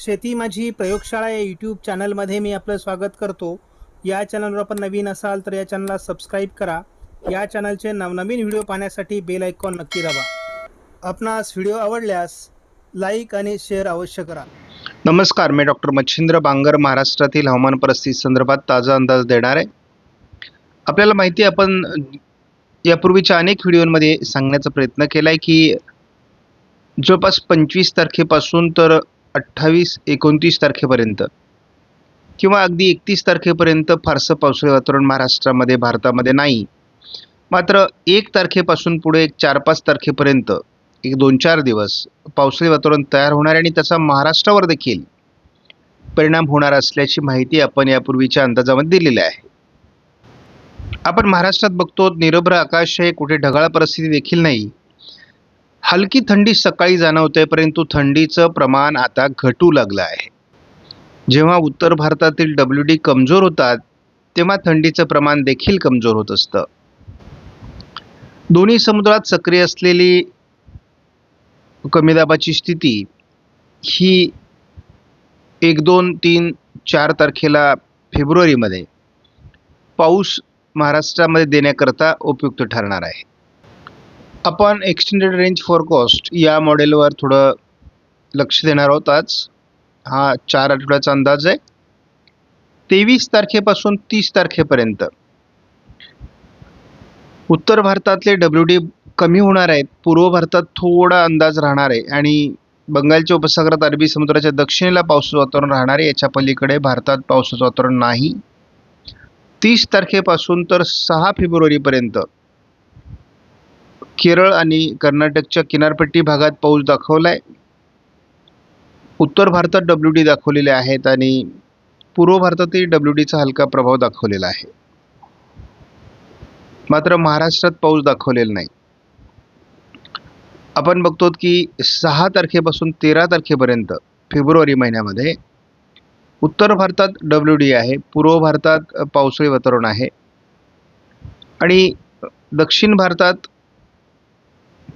शेती माझी प्रयोगशाळा या यूट्यूब चॅनलमध्ये मी आपलं स्वागत करतो. या चॅनलवर आपण नवीन असाल तर या चॅनलला सबस्क्राईब करा. या चॅनलचे नवनवीन व्हिडिओ पाहण्यासाठी बेल आयकॉन नक्की दाबा. आपणास व्हिडिओ आवडल्यास लाईक आणि शेअर अवश्य करा. नमस्कार मी डॉक्टर मच्छिंद्र बांगर महाराष्ट्रातील हवामान परिस्थिती संदर्भात ताजा अंदाज देणार आहे. आपल्याला माहिती आहे आपण यापूर्वीच्या अनेक व्हिडिओमध्ये सांगण्याचा प्रयत्न केला आहे की जवळपास पंचवीस तारखेपासून तर अठ्ठावीस एकोणतीस तारखेपर्यंत किंवा अगदी एकतीस तारखेपर्यंत फारसं पावसाळी वातावरण महाराष्ट्रामध्ये भारतामध्ये नाही. मात्र एक तारखेपासून पुढे एक चार पाच तारखेपर्यंत एक दोन चार दिवस पावसाळी वातावरण तयार होणार आणि त्याचा महाराष्ट्रावर देखील परिणाम होणार असल्याची माहिती आपण यापूर्वीच्या अंदाजामध्ये दिलेली आहे. आपण महाराष्ट्रात बघतो निरभ्र आकाश हे कुठे ढगाळ परिस्थिती देखील नाही. हलकी थंडी सकाळी जाणवते परंतु थंडीचं प्रमाण आता घटू लागलं आहे. जेव्हा उत्तर भारतातील डब्ल्यू डी कमजोर होतात तेव्हा थंडीचं प्रमाण देखील कमजोर होत असतं. दोन्ही समुद्रात सक्रिय असलेली कमी दाबाची स्थिती ही एक दोन तीन चार तारखेला फेब्रुवारीमध्ये पाऊस महाराष्ट्रामध्ये देण्याकरता उपयुक्त ठरणार आहे. आपण एक्सटेंडेड रेंज फोरकॉस्ट या मॉडेलवर थोडं लक्ष देणार आहोत आज. हा चार आठवड्याचा अंदाज आहे. तेवीस तारखेपासून तीस तारखेपर्यंत. उत्तर भारतातले डब्ल्यू डी कमी होणार आहेत. पूर्व भारतात थोडा अंदाज राहणार आहे. आणि बंगालच्या उपसागरात अरबी समुद्राच्या दक्षिणेला पावसाचं वातावरण राहणार आहे. याच्या पलीकडे भारतात पावसाचं वातावरण नाही. तीस तारखेपासून तर सहा फेब्रुवारीपर्यंत केरळ आणि कर्नाटकच्या किनारपट्टी भागात पाऊस दाखवला आहे उत्तर भारतात डब्ल्यू डी दाखवलेले आहेत आणि पूर्व भारतातही डब्ल्यू डीचा हलका प्रभाव दाखवलेला आहे. मात्र महाराष्ट्रात पाऊस दाखवलेला नाही. आपण बघतो की सहा तारखेपासून तेरा तारखेपर्यंत फेब्रुवारी महिन्यामध्ये उत्तर भारतात डब्ल्यू डी आहे पूर्व भारतात पावसाळी वातावरण आहे आणि दक्षिण भारतात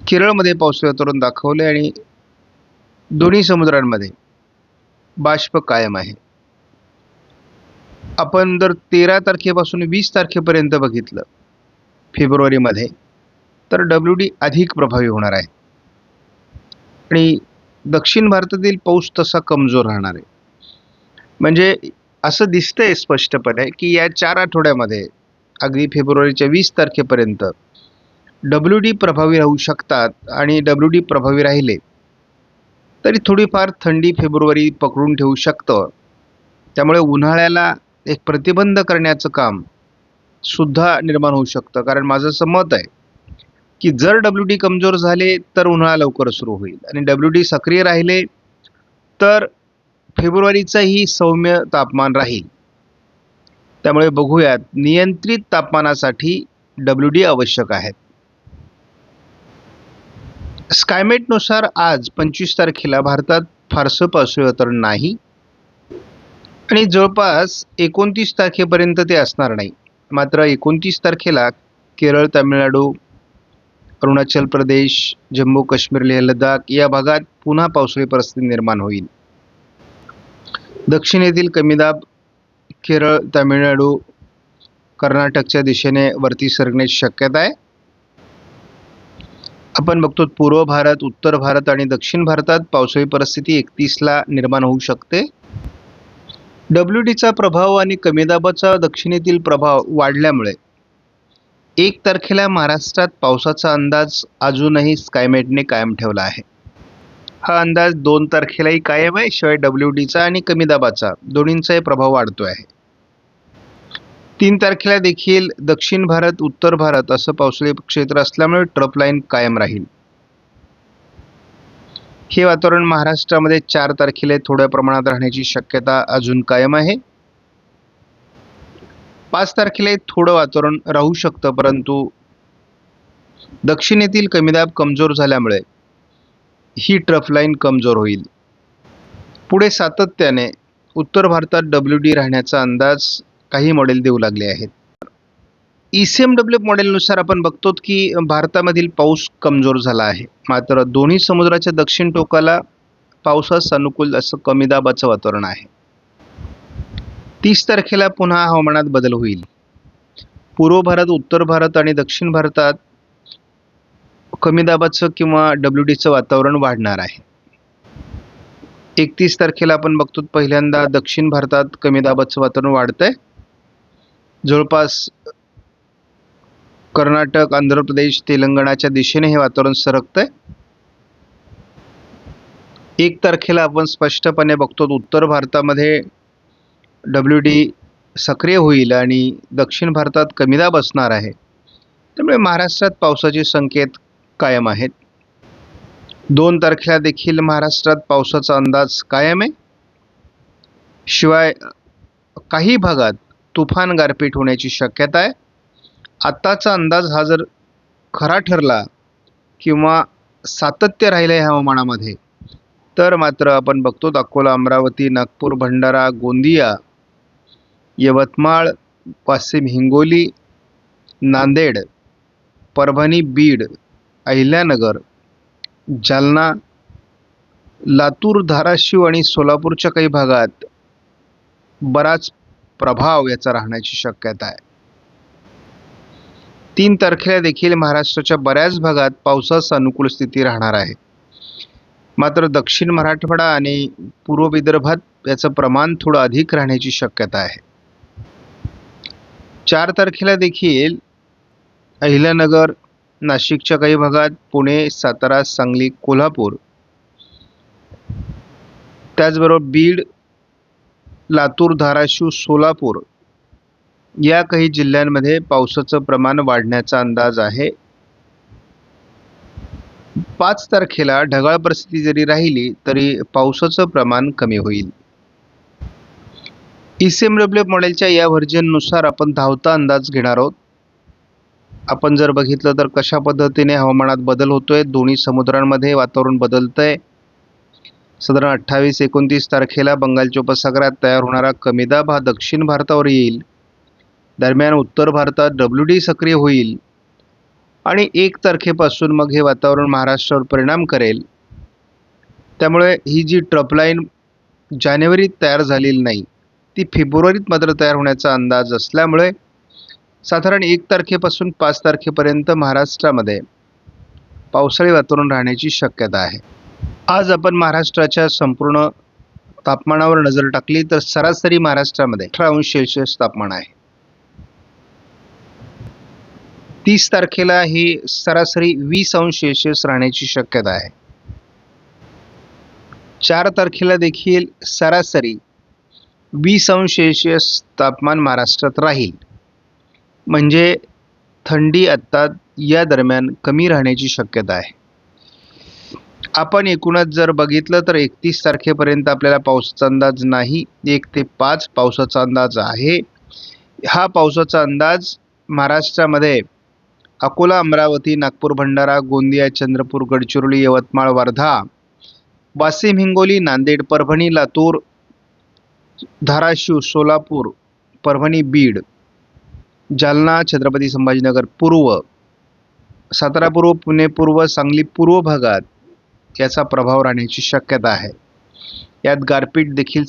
केरळमध्ये पावसाळी तरुण दाखवले आणि दोन्ही समुद्रांमध्ये बाष्प कायम आहे. आपण जर तेरा तारखेपासून वीस तारखेपर्यंत बघितलं फेब्रुवारीमध्ये तर डब्ल्यू डी अधिक प्रभावी होणार आहे. आणि दक्षिण भारतातील पाऊस तसा कमजोर राहणार आहे. म्हणजे असं दिसतंय स्पष्टपणे की या चार आठवड्यामध्ये अगदी फेब्रुवारीच्या वीस तारखेपर्यंत डब्ल्यू डी प्रभावी राहू शकतात आणि डब्ल्यू डी प्रभावी राहिले तरी थोडीफार थंडी फेब्रुवारी पकडून ठेवू शकतं. त्यामुळे उन्हाळ्याला एक प्रतिबंध करण्याचं काम सुद्धा निर्माण होऊ शकतं. कारण माझं असं मत आहे की जर डब्ल्यू डी कमजोर झाले तर उन्हाळा लवकर सुरू होईल. आणि डब्ल्यू डी सक्रिय राहिले तर फेब्रुवारीचंही सौम्य तापमान राहील. त्यामुळे बघूयात नियंत्रित तापमानासाठी डब्ल्यू डी आवश्यक आहेत स्कायमेटनुसार आज पंचवीस तारखेला भारतात फारसं पावसाळी नाही. आणि जवळपास एकोणतीस तारखेपर्यंत ते असणार नाही. मात्र एकोणतीस तारखेला केरळ तामिळनाडू अरुणाचल प्रदेश जम्मू काश्मीर लेह लडाख या भागात पुन्हा पावसाळी परिस्थिती निर्माण होईल. दक्षिणेतील कमी दाब केरळ तामिळनाडू कर्नाटकच्या दिशेने वरती सरकण्याची शक्यता आहे. आपण बघतो पूर्व भारत उत्तर भारत आणि दक्षिण भारतात पावसाळी परिस्थिती एकतीसला निर्माण होऊ शकते. डब्ल्यू डीचा प्रभाव आणि कमी दाबाचा दक्षिणेतील प्रभाव वाढल्यामुळे एक तारखेला महाराष्ट्रात पावसाचा अंदाज अजूनही स्कायमेटने कायम ठेवला आहे. हा अंदाज दोन तारखेलाही कायम आहे शिवाय डब्ल्यू डीचा आणि कमी दाबाचा दोन्हींचाही प्रभाव वाढतो आहे. तीन तारखेला देखील दक्षिण भारत उत्तर भारत असं पावसाळी क्षेत्र असल्यामुळे ट्रप लाईन कायम राहील. हे वातावरण महाराष्ट्रामध्ये चार तारखेला थोड्या प्रमाणात राहण्याची शक्यता अजून कायम आहे. पाच तारखेला थोडं वातावरण राहू शकतं परंतु दक्षिणेतील कमीदाब कमजोर झाल्यामुळे ही ट्रफ लाईन कमजोर होईल. पुढे सातत्याने उत्तर भारतात डब्ल्यू डी राहण्याचा अंदाज काही मॉडेल देऊ लागले आहेत. ई सी एम डब्ल्यू मॉडेलनुसार आपण बघतो की भारतामधील पाऊस कमजोर झाला आहे. मात्र दोन्ही समुद्राच्या दक्षिण टोकाला पावसास अनुकूल असं कमी दाबाचं वातावरण आहे. तीस तारखेला पुन्हा हवामानात बदल होईल. पूर्व भारत उत्तर भारत आणि दक्षिण भारतात कमी दाबाचं किंवा डब्ल्यू डीचं वातावरण वाढणार आहे. एकतीस तारखेला आपण बघतो पहिल्यांदा दक्षिण भारतात कमी दाबाचं वातावरण वाढतंय. जवळपास कर्नाटक आंध्र प्रदेश तेलंगणाच्या दिशेने हे वातावरण सरकतंय. एक तारखेला आपण स्पष्टपणे बघतो उत्तर भारतामध्ये डब्ल्यू डी सक्रिय होईल आणि दक्षिण भारतात कमी दाब असणार आहे. त्यामुळे महाराष्ट्रात पावसाचे संकेत कायम आहेत. दोन तारखेला देखील महाराष्ट्रात पावसाचा अंदाज कायम आहे. शिवाय काही भागात तुफान गारपीट होण्याची शक्यता आहे. आत्ताचा अंदाज हा जर खरा ठरला किंवा सातत्य राहिलं आहे हवामानामध्ये तर मात्र आपण बघतो अकोला अमरावती नागपूर भंडारा गोंदिया यवतमाळ वाशिम हिंगोली नांदेड परभणी बीड अहिल्यानगर जालना लातूर धाराशिव आणि सोलापूरच्या काही भागात बराच प्रभाव याचा राहण्याची शक्यता आहे. तीन तारखेला देखील महाराष्ट्राच्या बऱ्याच भागात पावसास अनुकूल स्थिती राहणार आहे. मात्र दक्षिण मराठवाडा आणि पूर्व विदर्भात याचं प्रमाण थोडं अधिक राहण्याची शक्यता आहे. चार तारखेला देखील अहिल्यानगर नाशिकच्या काही भागात पुणे सातारा सांगली कोल्हापूर त्याचबरोबर बीड लातूर धाराशिव सोलापूर या काही जिल्ह्यांमध्ये पावसाचं प्रमाण वाढण्याचा अंदाज आहे. पाच तारखेला ढगाळ परिस्थिती जरी राहिली तरी पावसाचं प्रमाण कमी होईल. ई सी एम डब्ल्यू मॉडेलच्या या व्हर्जननुसार आपण धावता अंदाज घेणार आहोत. आपण जर बघितलं तर कशा पद्धतीने हवामानात बदल होतोय दोन्ही समुद्रांमध्ये वातावरण बदलतंय साधारण अठ्ठावीस एकोणतीस तारखेला बंगालच्या उपसागरात तयार होणारा कमी दाब हा दक्षिण भारतावर येईल. दरम्यान उत्तर भारतात डब्ल्यू डी सक्रिय होईल. आणि एक तारखेपासून मग हे वातावरण महाराष्ट्रावर परिणाम करेल. त्यामुळे ही जी ट्रपलाईन जानेवारीत तयार झालेली नाही ती फेब्रुवारीत मात्र तयार होण्याचा अंदाज असल्यामुळे साधारण एक तारखेपासून पाच तारखेपर्यंत महाराष्ट्रामध्ये पावसाळी वातावरण राहण्याची शक्यता आहे. आज आपण महाराष्ट्राच्या संपूर्ण तापमानावर नजर टाकली तर सरासरी महाराष्ट्रामध्ये अठरा अंश सेल्सिअस तापमान आहे. तीस तारखेला हे सरासरी वीस अंश सेल्सिअस राहण्याची शक्यता आहे. चार तारखेला देखील सरासरी वीस अंश सेल्सिअस तापमान महाराष्ट्रात राहील. म्हणजे थंडी आत्ता या दरम्यान कमी राहण्याची शक्यता आहे. आपण एकूणच जर बघितलं तर एकतीस तारखेपर्यंत आपल्याला पावसाचा अंदाज नाही. एक ते पाच पावसाचा अंदाज आहे. हा पावसाचा अंदाज महाराष्ट्रामध्ये अकोला अमरावती नागपूर भंडारा गोंदिया चंद्रपूर गडचिरोली यवतमाळ वर्धा वाशिम हिंगोली नांदेड परभणी लातूर धाराशिव सोलापूर परभणी बीड जालना छत्रपती संभाजीनगर पूर्व सातारा पूर्व पुणे पूर्व सांगली पूर्व भागात याचा प्रभाव राहण्याची शक्यता आहे. यात गारपीट देखील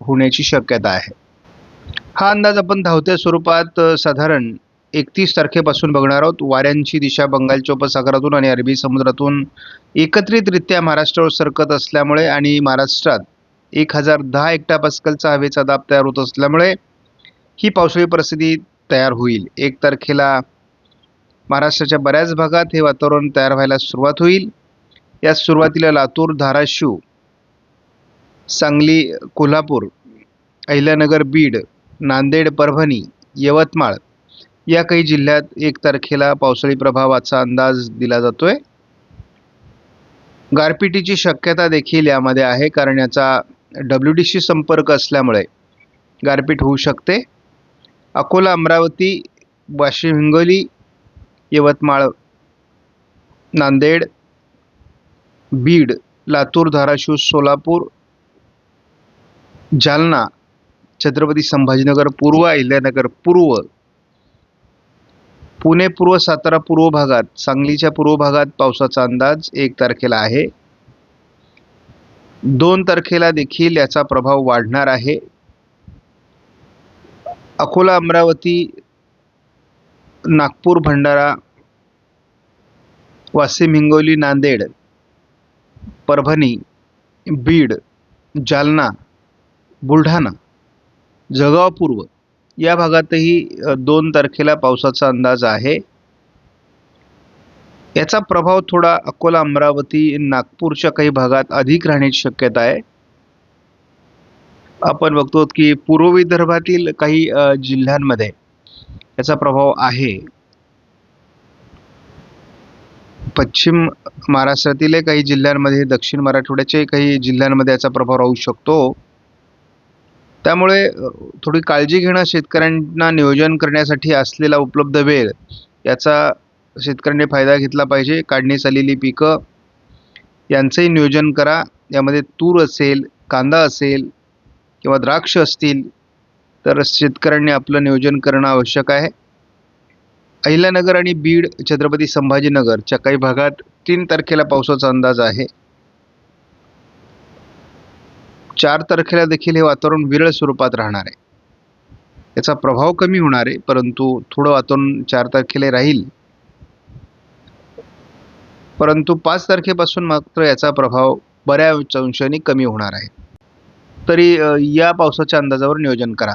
होण्याची शक्यता आहे. हा अंदाज आपण धावत्या स्वरूपात साधारण एकतीस तारखेपासून बघणार आहोत. वाऱ्यांची दिशा बंगालच्या उपसागरातून आणि अरबी समुद्रातून एकत्रितरित्या महाराष्ट्रावर सरकत असल्यामुळे आणि महाराष्ट्रात एक हजार दहा एकटा पस्कलचा हवेचा दाब तयार होत असल्यामुळे ही पावसाळी परिस्थिती तयार होईल. एक तारखेला महाराष्ट्राच्या बऱ्याच भागात हे वातावरण तयार व्हायला सुरुवात होईल. या सुरुवातीला लातूर धाराशिव सांगली कोल्हापूर अहिल्यानगर बीड नांदेड परभणी यवतमाळ या काही जिल्ह्यात एक तारखेला पावसाळी प्रभावाचा अंदाज दिला जातोय. गारपिटीची शक्यता देखील यामध्ये आहे कारण याचा डब्ल्यू डीशी संपर्क असल्यामुळे गारपीट होऊ शकते. अकोला अमरावती वाशिम हिंगोली यवतमाळ नांदेड बीड लातूर धाराशिव सोलापूर जालना छत्रपती संभाजीनगर पूर्व अहिल्यानगर पूर्व पुणे पूर्व सातारा पूर्व भागात सांगलीच्या पूर्व भागात पावसाचा अंदाज एक तारखेला आहे. दोन तारखेला देखील याचा प्रभाव वाढणार आहे. अकोला अमरावती नागपूर भंडारा वाशिम हिंगोली नांदेड परभणी बीड जालना बुलढाणा जळगाव पूर्व या भागातही दोन तारखेला पावसाचा अंदाज आहे. याचा प्रभाव थोडा अकोला अमरावती नागपूरच्या काही भागात अधिक राहण्याची शक्यता आहे. आपण बघतो की पूर्व विदर्भातील काही जिल्ह्यांमध्ये याचा प्रभाव आहे. पश्चिम महाराष्ट्रातील काही जिल्ह्यांमध्ये दक्षिण मराठवाड्याचे काही जिल्ह्यांमध्ये याचा प्रभाव राहू शकतो. त्यामुळे थोडी काळजी घेणं शेतकऱ्यांना नियोजन करण्यासाठी असलेला उपलब्ध वेळ याचा शेतकऱ्यांनी फायदा घेतला पाहिजे. काढणीस आलेली पिकं यांचंही नियोजन करा. यामध्ये तूर असेल कांदा असेल किंवा द्राक्ष असतील तर शेतकऱ्यांनी आपलं नियोजन करणं आवश्यक आहे. अहिल्यानगर आणि बीड छत्रपती संभाजीनगरच्या काही भागात तीन तारखेला पावसाचा अंदाज आहे. चार तारखेला देखील हे वातावरण विरळ स्वरूपात राहणार आहे. याचा प्रभाव कमी होणार आहे परंतु थोडं वातावरण चार तारखेला राहील. परंतु पाच तारखेपासून मात्र याचा प्रभाव बऱ्याच अंशाने कमी होणार आहे. तरी या पावसाच्या अंदाजावर नियोजन करा.